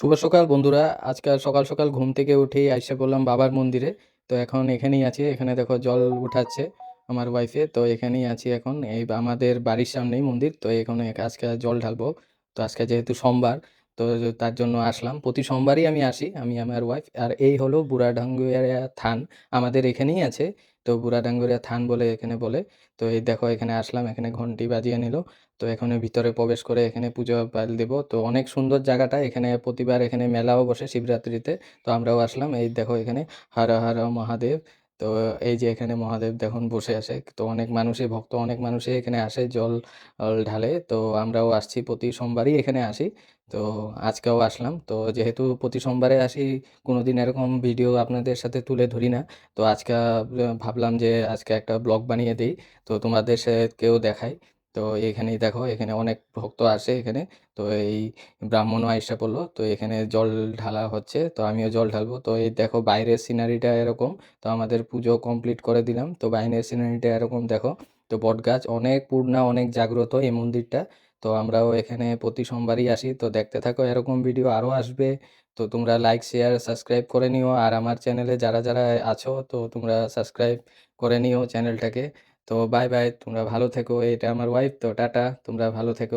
শুভ সকাল বন্ধুরা। আজকাল সকাল সকাল ঘুম থেকে উঠেই আইসা পড়লাম বাবার মন্দিরে। তো এখন এখানেই আছি। এখানে দেখো জল উঠাচ্ছে আমার ওয়াইফে তো এখানেই আছি এখন। এই আমাদের বাড়ির সামনেই মন্দির। তো এখানে আজকে জল ঢালবো। তো আজকে যেহেতু সোমবার তো তার জন্য আসলাম। প্রতি সোমবারই আমি আসি, আমি আমার ওয়াইফ আর এই হলো বুড়াডাঙ্গুরিয়া থান। আমাদের এখানেই আছে। তো বুড়াডাঙ্গুরিয়া থান বলে এখানে বলে। তো এই দেখো, এখানে আসলাম, এখানে ঘন্টি বাজিয়ে নিল। তো এখানে ভিতরে প্রবেশ করে এখানে পুজো পাল দেব। তো অনেক সুন্দর জায়গাটা। এখানে প্রতিবার এখানে মেলাও বসে শিবরাত্রিতে। তো আমরাও আসলাম। এই দেখো, এখানে হর হর মহাদেব। তো এই যে এখানে মহাদেব দেখুন বসে আছে। তো অনেক মানুষই, ভক্ত অনেক মানুষই এখানে আসে, জল জল ঢালে। তো আমরাও আসছি, প্রতি সোমবারই এখানে আসি। তো আজকেও আসলাম। তো যেহেতু প্রতি সোমবারে আসি কোনো দিন এরকম ভিডিও আপনাদের সাথে তুলে ধরি না। তো আজকে ভাবলাম যে আজকে একটা ব্লগ বানিয়ে দিই। তো তোমাদের সাথে কেউ দেখাই তো এখানেই দেখো, এখানে অনেক ভক্ত আসে এখানে। তো এই ব্রাহ্মণও আইসা পড়ল, তো এখানে জল ঢালা হচ্ছে, তো আমিও জল ঢালবো। তো এই দেখো বাইরের সিনারিটা এরকম, তো আমাদের পুজো কমপ্লিট করে দিলাম। তো বাইরের সিনারিটা এরকম দেখো, তো বটগাছ অনেক পূর্ণা, অনেক জাগ্রত এই মন্দিরটা। তো আমরাও এখানে প্রতি সোমবারই আসি, তো দেখতে থাকো এরকম ভিডিও আরও আসবে। তো তোমরা লাইক শেয়ার সাবস্ক্রাইব করে নিও। আর আমার চ্যানেলে যারা যারা আছো, তো তোমরা সাবস্ক্রাইব করে নিও চ্যানেলটাকে তো বাই বাই তোমরা ভালো থেকো এটা আমার ওয়াইফ তো টাটা তোমরা ভালো থেকো।